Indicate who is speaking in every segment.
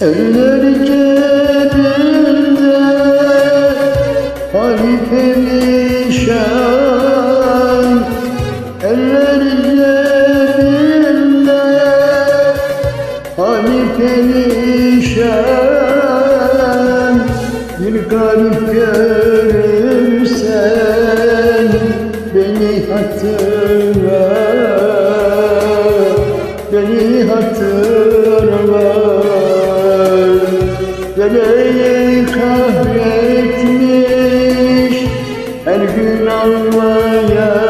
Speaker 1: Eller cebinde Hali perişan Eller cebinde Hali perişan Bir garip görürsen Beni hatırla. Beni hatırla Beni kahretmiş Her gün ağlayan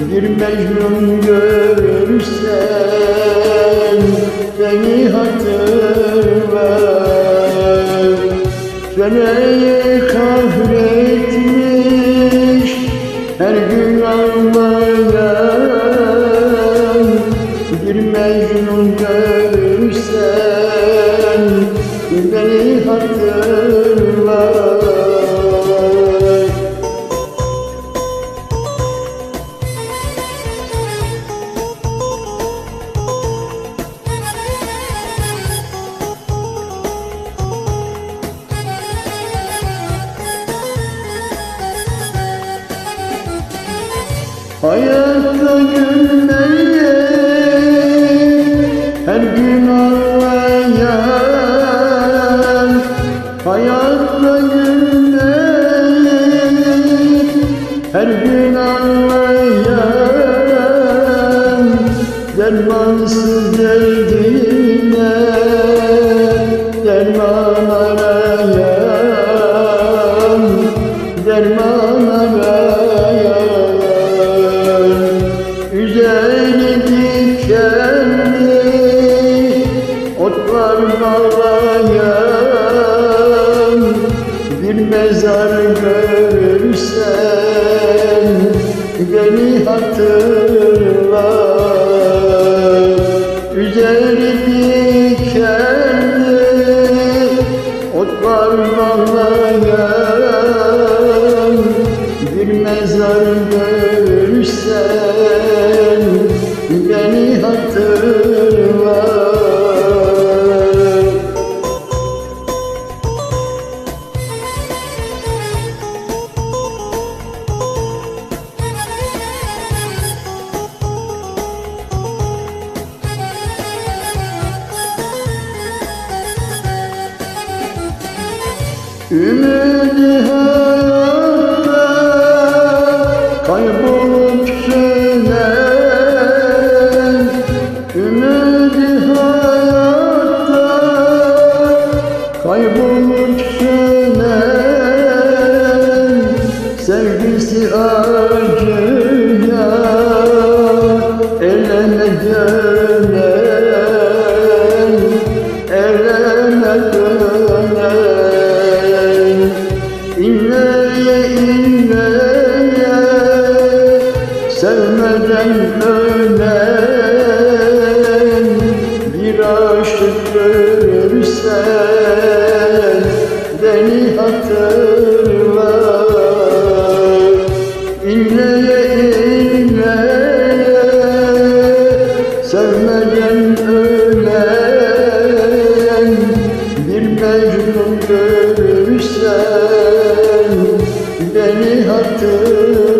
Speaker 1: Bir Mecnun görürsen Beni hatırla Beni kahretmiş Her gün ağlayan Bir Mecnun görürsen Hayatta gülmeye her gün ağlayan Hayatta gülmeye her gün ağlayan Dermansız derdine bağlayan Bir mezar görürsen beni hatırla Üzerine dikenli otlar bağlayan Bir mezar görürsen Ümidi hayatta kaybolup sönen Ümidi hayatta kaybolup sönen Sevgisi acıya eleme ölen Bir aşık görürsen Beni hatırla İnleye Sevmeden ölen Bir Mecnun görürsen Beni hatırla